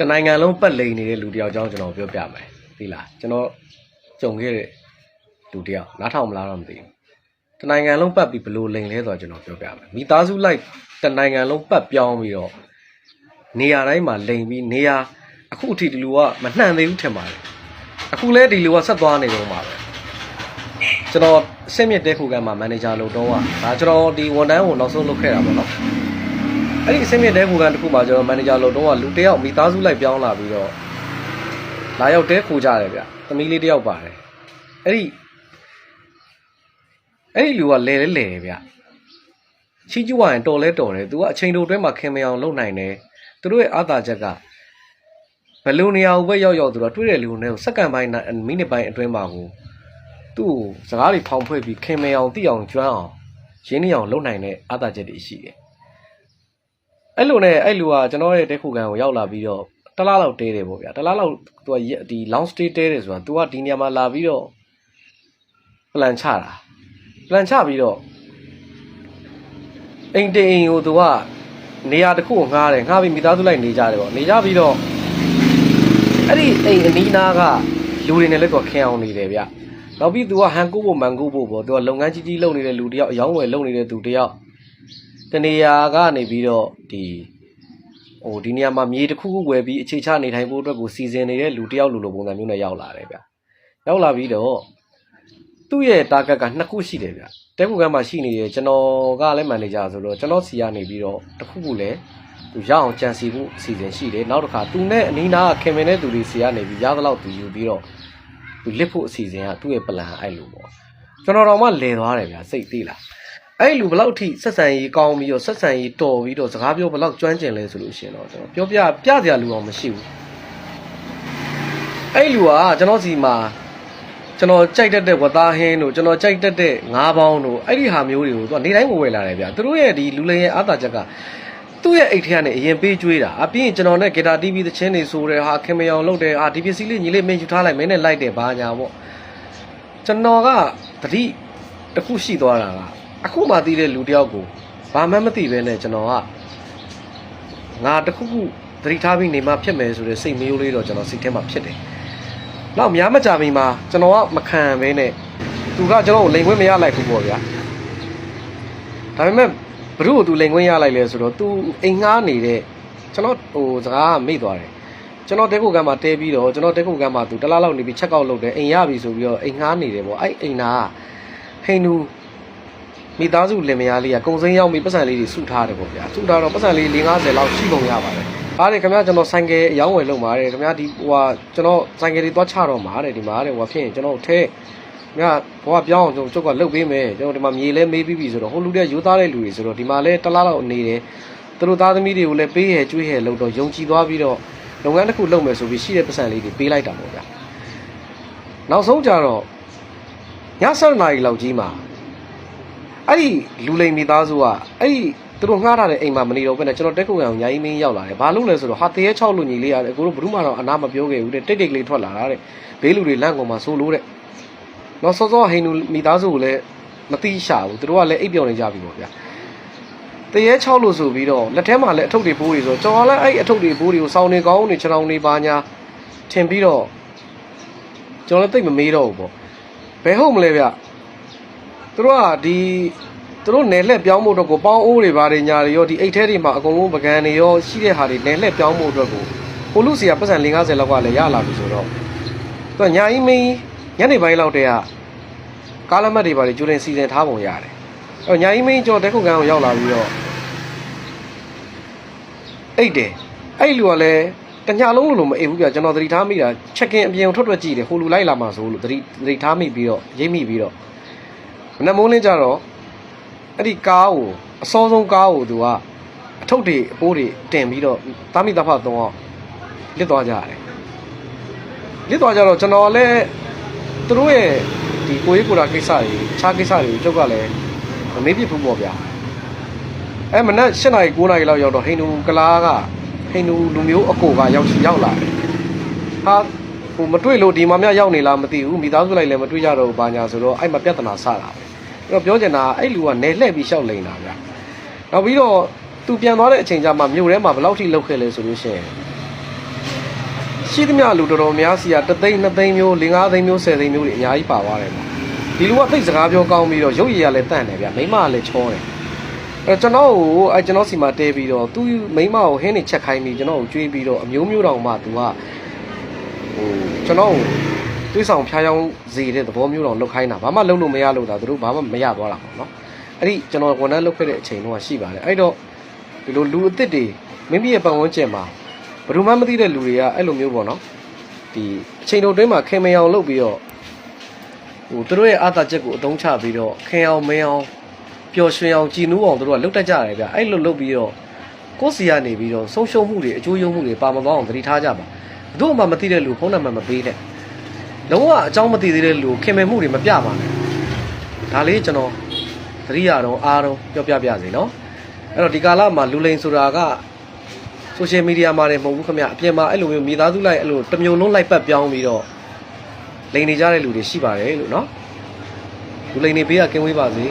တနိုင်ငံလုံးပတ်လိန်နေတဲ့လူတစ်ယောက်အကြောင်းကျွန်တော်ပြောပြမယ်သိလားကျွန်တော်ကြုံခဲ့တဲ့လူတစ်ယောက်နားထောင်မလားတော့မသိဘူးတနိုင်ငံလုံးပတ်ပြီးဘယ်လို့လိန်လဲဆိုတော့ကျွန်တော်ပြောပြမယ်မိသားစုလိုက်တနိုင်ငံလုံးပတ်ပြောင်းပြီးတော့နေရာတိုင်းမှာလိန်ပြီးနေရာအခုအထိဒီလူကမနှံ့သေးဘူးထင်ပါတယ်အခုလဲဒီလူကဆက်သွားနေတော့မှာပဲကျွန်တော်အဆင့်မြင့်တဲခုကမှမန်နေဂျာလုပ်တော့ကဒါကျွန်တော်ဒီဝန်ထမ်းကိုနောက်ဆုံးလုပ်ခဲ့တာပေါ့နော် အဲ့ဒီအဆင့်မြင့်တဲခုကန်တစ်ခုမှာကျွန်တော်မန်နေဂျာလို့တော့ကလူတစ်ယောက်မိသားစုလိုက်ပြောင်းလာပြီးတော့လာရောက်တဲခိုကြတယ်ဗျသမီးလေးတစ်ယောက်ပါတယ်အဲ့ဒီအဲ့ဒီလူကလဲလဲလဲတယ်ဗျချီးကျူးရရင်တော်လဲတော်တယ်သူကအချိန်တိုအတွင်းမှာခင်မအောင်လုပ်နိုင်တယ်သူတို့ရဲ့အာသာချက်ကဘယ်လိုနေရာကိုပဲရောက်ရောက်သူတော့တွေ့တဲ့လူတွေကိုစက္ကန့်ပိုင်းမိနစ်ပိုင်းအတွင်းမှာကိုသူ့ကိုစကားတွေဖောင်ဖွဲ့ပြီးခင်မအောင်တိအောင်ကျွမ်းအောင်ရင်းနှီးအောင်လုပ်နိုင်တဲ့အာသာချက်တွေရှိတယ် အဲ့လိုနဲ့အဲ့လူကကျွန်တော်ရဲ့တဲခုကန်ကိုရောက်လာပြီးတော့တစ်လားလောက်တဲတယ်ပေါ့ဗျာတစ်လားလောက်သူကဒီ long stay တဲတယ်ဆိုတာ तू ကဒီနေရာမှာလာပြီးတော့ plan ချတာ plan ချပြီးတော့အိမ်တိမ်အိမ်ကို तू ကနေရာတစ်ခုကိုငှားတယ်ငှားပြီးမိသားစုလိုက်နေကြတယ်ပေါ့နေကြပြီးတော့အဲ့ဒီအိမ်အနီးနားကလူတွေနဲ့လည်း तू ခင်အောင်နေတယ်ဗျနောက်ပြီး तू ကဟန်ကူဖို့မန်ကူဖို့ပေါ့ तू ကလုပ်ငန်းကြီးကြီးလုပ်နေတဲ့လူတစ်ယောက်အယောင်းဝယ်လုပ်နေတဲ့သူတစ်ယောက် တနေရာကနေပြီးတော့ဒီဟိုဒီနေရာမှာမြေတစ်ခုခုဝယ်ပြီးအခြေချနေထိုင်ဖို့အတွက်ကိုစီစဉ်နေတဲ့လူတစ်ယောက်လူလိုပုံစံမျိုးနဲ့ရောက်လာတယ်ဗျရောက်လာပြီးတော့သူ့ရဲ့ target ကနှစ်ခုရှိတယ်ဗျတဲခုကမှရှိနေတယ်ကျွန်တော်ကလည်း manager ဆိုတော့ကျွန်တော်စီကနေပြီးတော့တစ်ခုခုလည်းသူရအောင်ကြံစီဖို့အစီအစဉ်ရှိတယ်နောက်တစ်ခါသူနဲ့အနီးနားကခင်မင်တဲ့သူတွေစီကနေပြီးရသလောက်သူယူပြီးတော့သူလစ်ဖို့အစီအစဉ်ကသူ့ရဲ့ plan အဲ့လိုပေါ့ကျွန်တော်တော့မှလဲသွားတယ်ဗျစိတ်သိလား အဲ့ဒီလူဘယ်လောက်ထိဆက်ဆံရေးကောင်းပြီးတော့ဆက်ဆံရေးတော်ပြီးတော့စကားပြောဘယ်လောက်ကျွမ်းကျင်လဲဆိုလို့ရှိရင်တော့ကျွန်တော်ပြောပြပြစရာလူအောင်မရှိဘူးအဲ့ဒီလူကကျွန်တော်စီမှာကျွန်တော်ကြိုက်တတ်တဲ့ဝသားဟင်းတို့ကျွန်တော်ကြိုက်တတ်တဲ့ငါးပေါင်းတို့အဲ့ဒီဟာမျိုးတွေကိုသူကနေတိုင်းဝယ်လာတယ်ဗျသူတို့ရဲ့ဒီလူလိန်ရဲ့အားသာချက်ကသူ့ရဲ့အိတ်ထဲကနေအရင်ပေးကျွေးတာအပြင်ကျွန်တော်နဲ့ဂီတာ TV သချင်းတွေဆိုတယ်ဟာခင်မယောင်လုပ်တယ်ဟာဒီပစ္စည်းလေးညီလေးမင်းယူထားလိုက်မင်းနဲ့လိုက်တယ်ဘာညာပေါ့ကျွန်တော်ကတတိတစ်ခုရှိသွားတာက အခုမှသိတဲ့လူတယောက်ကိုဘာမှမသိပဲနဲ့ကျွန်တော်ကငါတခုခုသတိထားပြီးနေမှဖြစ်မယ်ဆိုတဲ့စိတ်မျိုးလေးတော့ကျွန်တော်စိတ်ထဲမှာဖြစ်တယ်။နောက်များမကြမီမှာကျွန်တော်ကမခံပဲနဲ့သူကကျွန်တော်ကိုလိန်ခွင့်မရလိုက်ဘူးပေါ့ဗျာ။ဒါပေမဲ့ဘ누구သူလိန်ခွင့်ရလိုက်လဲဆိုတော့သူအိမ်ငှားနေတဲ့ကျွန်တော်ဟိုစကားကမေ့သွားတယ်။ကျွန်တော်တဲခုကမ်းမှာတဲပြီးတော့ကျွန်တော်တဲခုကမ်းမှာသူတစ်လားလောက်နေပြီးချက်ကောက်လုပ်တယ်အိမ်ရပြီဆိုပြီးတော့အိမ်ငှားနေတယ်ပေါ့အဲ့အိမ်နာကဟိန္ဒူ မိသားစုလင်မယားလေးကကုံစိမ်းရောက်ပြီးပတ်စံလေးတွေစုထားတယ်ပေါ့ဗျာစုထားတော့ပတ်စံလေး၄50လောက်ရှိပုံရပါတယ်အားတယ်ခင်ဗျာကျွန်တော်ဆိုင်ကယ်အယောင်းဝယ်လုပ်ပါတယ်ခင်ဗျာဒီဟိုဟာကျွန်တော်ဆိုင်ကယ်တွေသွားချတော့မှာတဲ့ဒီမှာတဲ့ဟိုဟာဖြစ်ရင်ကျွန်တော်ထဲခင်ဗျာဘဝပြောင်းအောင်ကျွန်တော်ကျုပ်ကလုပ်ပေးမယ်ကျွန်တော်ဒီမှာမြေလဲမေးပြီးပြီဆိုတော့ဟိုလူတဲ့ရိုးသားတဲ့လူတွေဆိုတော့ဒီမှာလဲတစ်လားလောက်နေတယ်သူတို့သားသမီးတွေကိုလည်းပေးရကျွေးရလို့တော့ယုံကြည်သွားပြီးတော့လုပ်ငန်းတစ်ခုလုပ်မယ်ဆိုပြီးရှိတဲ့ပတ်စံလေးတွေပေးလိုက်တာပေါ့ဗျာနောက်ဆုံးကြတော့ည7နာရီလောက်ကြီးမှာ အဲ့ဒီလူလိမ်မိသားစုကအဲ့ဒီသူတို့ငှားထားတဲ့အိမ်မှာမနေတော့ဘဲနဲ့ကျွန်တော်တက်ခုံအောင်ညာကြီးမင်းရောက်လာတယ်ဘာလို့လဲဆိုတော့ဟာတရေ6လူညီလေးရတယ်ကိုတို့ဘယ်သူမှတော့အနာမပြောခဲ့ဘူးတဲ့တိတ်တိတ်ကလေးထွက်လာတာတဲ့ဘေးလူတွေလန့်ကုန်မှာဆိုလို့တဲ့တော့စောစောဟိန္ဒူမိသားစုကိုလည်းမတိရှာဘူးသူတို့ကလည်းအိပ်ပျော်နေကြပြီပေါ့ဗျာတရေ6လို့ဆိုပြီးတော့လက်ထဲမှာလည်းအထုပ်တွေပိုးတွေဆိုတော့ကျွန်တော်လည်းအဲ့ဒီအထုပ်တွေပိုးတွေကိုစောင်းနေကောင်းနေခြေထောင်နေပါညာထင်ပြီးတော့ကျွန်တော်လည်းသိပ်မမေးတော့ဘူးပေါ့ဘယ်ဟုတ်မလဲဗျ သူတို့ကဒီသူတို့နယ်လှည့်ပြောင်းဖို့အတွက်ကိုပေါင်းအိုးတွေဘာတွေညာတွေရောဒီအိတ်ထဲတွေမှာအကုန်လုံးပကံတွေရောရှိတဲ့ဟာတွေနယ်လှည့်ပြောင်းဖို့အတွက်ကိုဟိုလူစီကပတ်စံ50လောက်ကလည်းရလာပြီဆိုတော့သူကညာအီးမင်းညနေပိုင်းလောက်တည်းကကားလက်မှတ်တွေဘာတွေကျူတင်စီစဉ်ထားပုံရတယ်အဲတော့ညာအီးမင်းကျော်တက်ခုတ်ကန်ကိုရောက်လာပြီးတော့အိတ်တယ်အဲ့လူကလည်းတညလုံးလို့လို့မအိပ်ဘူးပြကျွန်တော်သတိထားမိတာချက်ကင်အပြင်ကိုထွက်ထွက်ကြည့်တယ်ဟိုလူလိုက်လာမှာဆိုလို့သတိသတိထားမိပြီးတော့ရိပ်မိပြီးတော့ မနက်မိုးလင်းကြတော့အဲ့ဒီကားကိုအစောဆုံးကားကိုသူကအထုပ်တွေအပိုးတွေတင်ပြီးတော့တာမိသားဖသုံးအောင်လစ်သွားကြရတယ်လစ်သွားကြတော့ကျွန်တော်လည်းသူတို့ရဲ့ဒီကိုရေးကိုရာကိစ္စတွေခြားကိစ္စတွေကိုကျုပ်ကလည်းမမေးပြစ်ဘူးပေါ့ဗျာအဲမနက်၈နာရီ9နာရီလောက်ရောက်တော့ဟိန္ဒူကလားကဟိန္ဒူလူမျိုးအကိုကရောက်ရှိရောက်လာတယ်ဟာဟိုမတွေ့လို့ဒီမှာမြရောက်နေလားမသိဘူးမိသားစုလိုက်လည်းမတွေ့ကြတော့ဘူးဘာညာဆိုတော့အဲ့မှာပြဿနာဆတာပဲအဲ့ တော့ပြောချင်တာကအဲ့လူကနေလှည့်ပြီးရှောက်လိန်တာဗျနောက်ပြီးတော့သူပြန်သွားတဲ့အချိန်ကျမှမြို့ထဲမှာဘယ်လောက်ထိလောက်ခဲ့လဲဆိုလို့ရှိရင်ရှိသမျှလူတော်တော်များစီကတသိန်းနှစ်သိန်းမျိုး၄၅သိန်းမျိုး၁၀သိန်းမျိုးတွေအများကြီးပါသွားတယ်ပေါ့ဒီလူကသိစကားပြောကောင်းပြီးတော့ရုပ်ရည်ရလည်းတန့်တယ်ဗျမိမကလည်းချောတယ်အဲကျွန်တော်ကိုအဲကျွန်တော်စီမှာတဲပြီးတော့သူမိမကိုဟင်းနေချက်ခိုင်းပြီးကျွန်တော်ကိုကြွေးပြီးတော့အမျိုးမျိုးတောင်မှသူကဟိုကျွန်တော်ကို တွေးဆောင်ဖျားယောင်းစေတဲ့သဘောမျိုးတောင်လုပ်ခိုင်းတာဘာမှလုပ်လို့မရလို့ဒါသူတို့ဘာမှမရသွားတာပေါ့နော်အဲ့ဒီကျွန်တော်ဝန်ထမ်းလုပ်ခဲ့တဲ့အချိန်တုန်းကရှိပါတယ်အဲ့တော့ဒီလိုလူအစ်စ်တွေမိမိရဲ့ပတ်ဝန်းကျင်မှာဘယ်သူမှမသိတဲ့လူတွေကအဲ့လိုမျိုးပေါ့နော်ဒီအချိန်တော်တွင်းမှာခင်မင်အောင်လုပ်ပြီးတော့ဟိုသူတို့ရဲ့အာသာချက်ကိုအသုံးချပြီးတော့ခင်အောင်မင်းအောင်ပျော်ရွှင်အောင်ကြည်နူးအောင်သူတို့ကလုပ်တတ်ကြတယ်ဗျအဲ့လိုလုပ်ပြီးတော့ကိုယ်စီကနေပြီးတော့ဆုံးရှုံးမှုတွေအကျိုးယုံမှုတွေပါမသွားအောင်သတိထားကြပါဘယ်သူမှမသိတဲ့လူဖုန်းနံပါတ်မပေးနဲ့ လုံးဝအကြောင်းမသိသေးတဲ့လူခင်မင်မှုတွေမပြပါနဲ့ဒါလေးကျွန်တော်သတိရတော့အားတော့ပြောပြပြစေနော်အဲ့တော့ဒီကာလမှာလူလိန်ဆိုတာကဆိုရှယ်မီဒီယာမှာလည်းမဟုတ်ဘူးခင်ဗျအပြင်မှာအဲ့လိုမျိုးမိသားစုလိုက်အဲ့လိုတစ်မျိုးလုံးလိုက်ပတ်ပြောင်းပြီးတော့လိန်နေကြတဲ့လူတွေရှိပါတယ်လို့နော်လူလိန်နေပေးရကင်းဝေးပါစေ